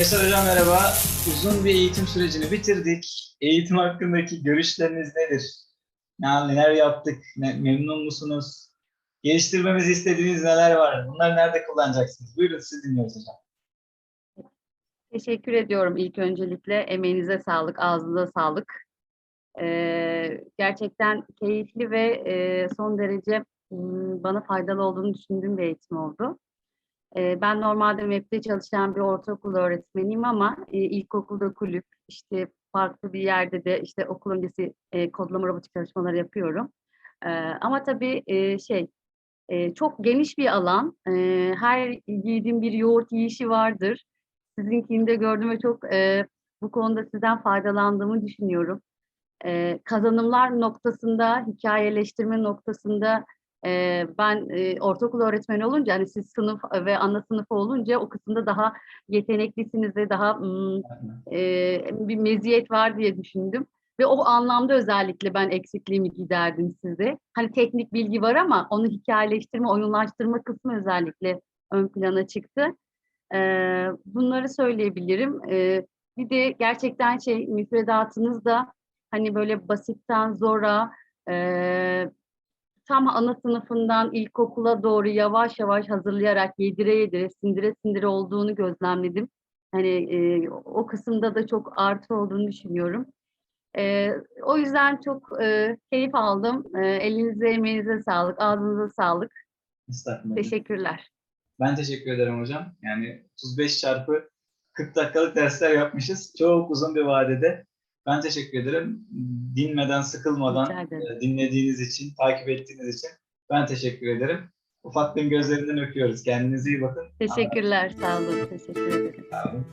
Eser Hocam merhaba. Uzun bir eğitim sürecini bitirdik. Eğitim hakkındaki görüşleriniz nedir? Ne, neler yaptık? Ne- memnun musunuz? Geliştirmemizi istediğiniz neler var? Bunları nerede kullanacaksınız? Buyurun siz dinliyoruz hocam. Teşekkür ediyorum ilk öncelikle. Emeğinize sağlık, ağzınıza sağlık. Ee, gerçekten keyifli ve e, son derece m, bana faydalı olduğunu düşündüğüm bir eğitim oldu. Ben normalde MEB'de çalışan bir ortaokul öğretmeniyim ama ilkokulda kulüp, işte farklı bir yerde de işte okul öncesi kodlama robotik çalışmaları yapıyorum. Ama tabii şey, çok geniş bir alan. Her yiğidin bir yoğurt yiyişi vardır. Sizinkini de ve çok bu konuda sizden faydalandığımı düşünüyorum. Kazanımlar noktasında, hikayeleştirme noktasında e, ben e, ortaokul öğretmeni olunca, hani siz sınıf ve ana sınıfı olunca o kısımda daha yeteneklisiniz ve daha mm, e, bir meziyet var diye düşündüm. Ve o anlamda özellikle ben eksikliğimi giderdim size. Hani teknik bilgi var ama onu hikayeleştirme, oyunlaştırma kısmı özellikle ön plana çıktı. Ee, bunları söyleyebilirim. Ee, bir de gerçekten şey müfredatınız da hani böyle basitten zora e, tam ana sınıfından ilkokula doğru yavaş yavaş hazırlayarak yedire yedire sindire sindire olduğunu gözlemledim. Hani e, o kısımda da çok artı olduğunu düşünüyorum. Ee, o yüzden çok e, keyif aldım. Ee, elinize emeğinize sağlık, ağzınıza sağlık. Teşekkürler. Ben teşekkür ederim hocam. Yani 35 çarpı 40 dakikalık dersler yapmışız. Çok uzun bir vadede. Ben teşekkür ederim. Dinmeden, sıkılmadan e, dinlediğiniz için, takip ettiğiniz için ben teşekkür ederim. Ufaklığın gözlerinden öpüyoruz. Kendinize iyi bakın. Teşekkürler, sağ olun. Teşekkür ederim. Sağ olun.